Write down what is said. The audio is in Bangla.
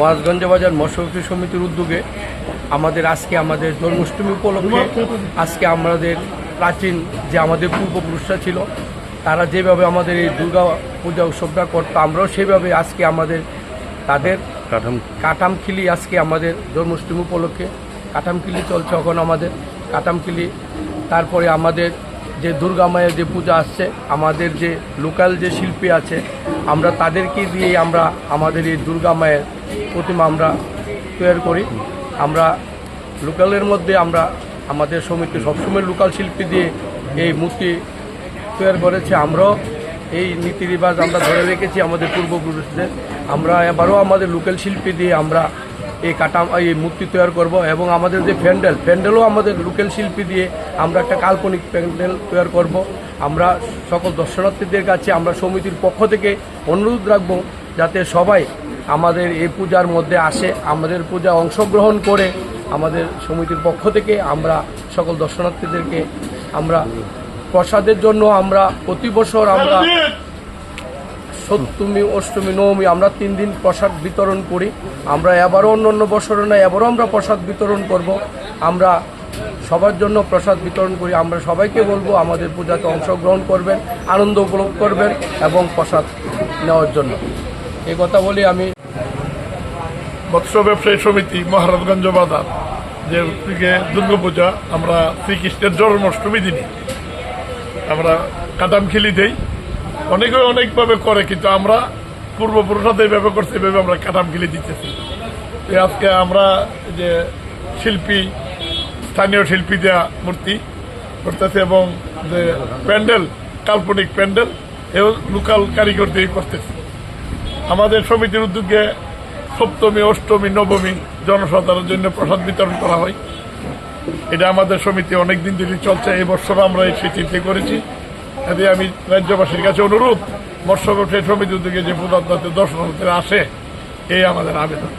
মহাজগঞ্জ বাজার মৎস্যবিক্রী সমিতির উদ্যোগে আমাদের আজকে আমাদের জন্মাষ্টমী উপলক্ষে আজকে আমাদের প্রাচীন যে আমাদের পূর্বপুরুষরা ছিল তারা যেভাবে আমাদের এই দুর্গা পূজা উৎসবটা করতো আমরাও সেভাবে আজকে আমাদের তাদের কাঠাম কাটামখিলি আজকে আমাদের জন্মাষ্টমী উপলক্ষে। কাঠামখিলি চলছে এখন আমাদের কাটামখিলি তারপরে আমাদের যে দুর্গা মায়ের যে পূজা আসছে আমাদের যে লোকাল যে শিল্পী আছে আমরা তাদেরকে দিয়ে আমরা আমাদের এই দুর্গা মায়ের প্রতিমা আমরা তৈরি করি। আমরা লোকালের মধ্যে আমরা আমাদের সমিতি সবসময় লোকাল শিল্পী দিয়ে এই মূর্তি তৈরি করেছে। আমরাও এই নীতি রিবাজ আমরা ধরে রেখেছি আমাদের পূর্বপুরুষদের। আমরা এবারও আমাদের লোকাল শিল্পী দিয়ে আমরা এই কাটা, এই মূর্তি তৈরি করব এবং আমাদের যে প্যান্ডেল, প্যান্ডেলও আমাদের লোকাল শিল্পী দিয়ে আমরা একটা কাল্পনিক প্যান্ডেল তৈরি করব। আমরা সকল দর্শনার্থীদের কাছে আমরা সমিতির পক্ষ থেকে অনুরোধ রাখব যাতে সবাই আমাদের এই পূজার মধ্যে আসে, আমাদের পূজা অংশগ্রহণ করে আমাদের সমিতির পক্ষ থেকে আমরা সকল দর্শনার্থীদেরকে আমরা প্রসাদের জন্য আমরা প্রতি বছর আমরা সপ্তমী, অষ্টমী, নবমী আমরা তিন দিন প্রসাদ বিতরণ করি। আমরা এবারও অন্য অন্য বছরে না এবারও আমরা প্রসাদ বিতরণ করব। আমরা সবার জন্য প্রসাদ বিতরণ করি। আমরা সবাইকে বলব আমাদের পূজাতে অংশগ্রহণ করবেন, আনন্দ উপভোগ করবেন এবং প্রসাদ নেওয়ার জন্য। এই কথা বলি আমি। মৎস্য ব্যবসায়ী সমিতি, মহারাজগঞ্জ বাজার, যে থেকে দুর্গাপূজা আমরা শ্রীকৃষ্ণের জন্মাষ্টমী দিনে আমরা কাদাম খেলি দেই। অনেকে অনেকভাবে করে, কিন্তু আমরা পূর্বপুরুষরা এইভাবে করছে এইভাবে আমরা কাদাম খেলি দিতেছি। আজকে আমরা যে শিল্পী স্থানীয় শিল্পী দেওয়া মূর্তি করতেছে এবং যে প্যান্ডেল, কাল্পনিক প্যান্ডেল, এও লোকাল কারিগর দিয়ে করতেছে। আমাদের সমিতির উদ্যোগে সপ্তমী, অষ্টমী, নবমী জনসাধারণের জন্য প্রসাদ বিতরণ করা হয়। এটা আমাদের সমিতি অনেক দিন চলছে। এই বছর আমরা এই স্বীকৃতি করেছি। এতে আমি রাজ্যবাসীর কাছে অনুরোধ ব্যবসায়ী সমিতি উদ্যোগে যে পদার্থ দর্শনার্থীরা আসে, এই আমাদের আবেদন।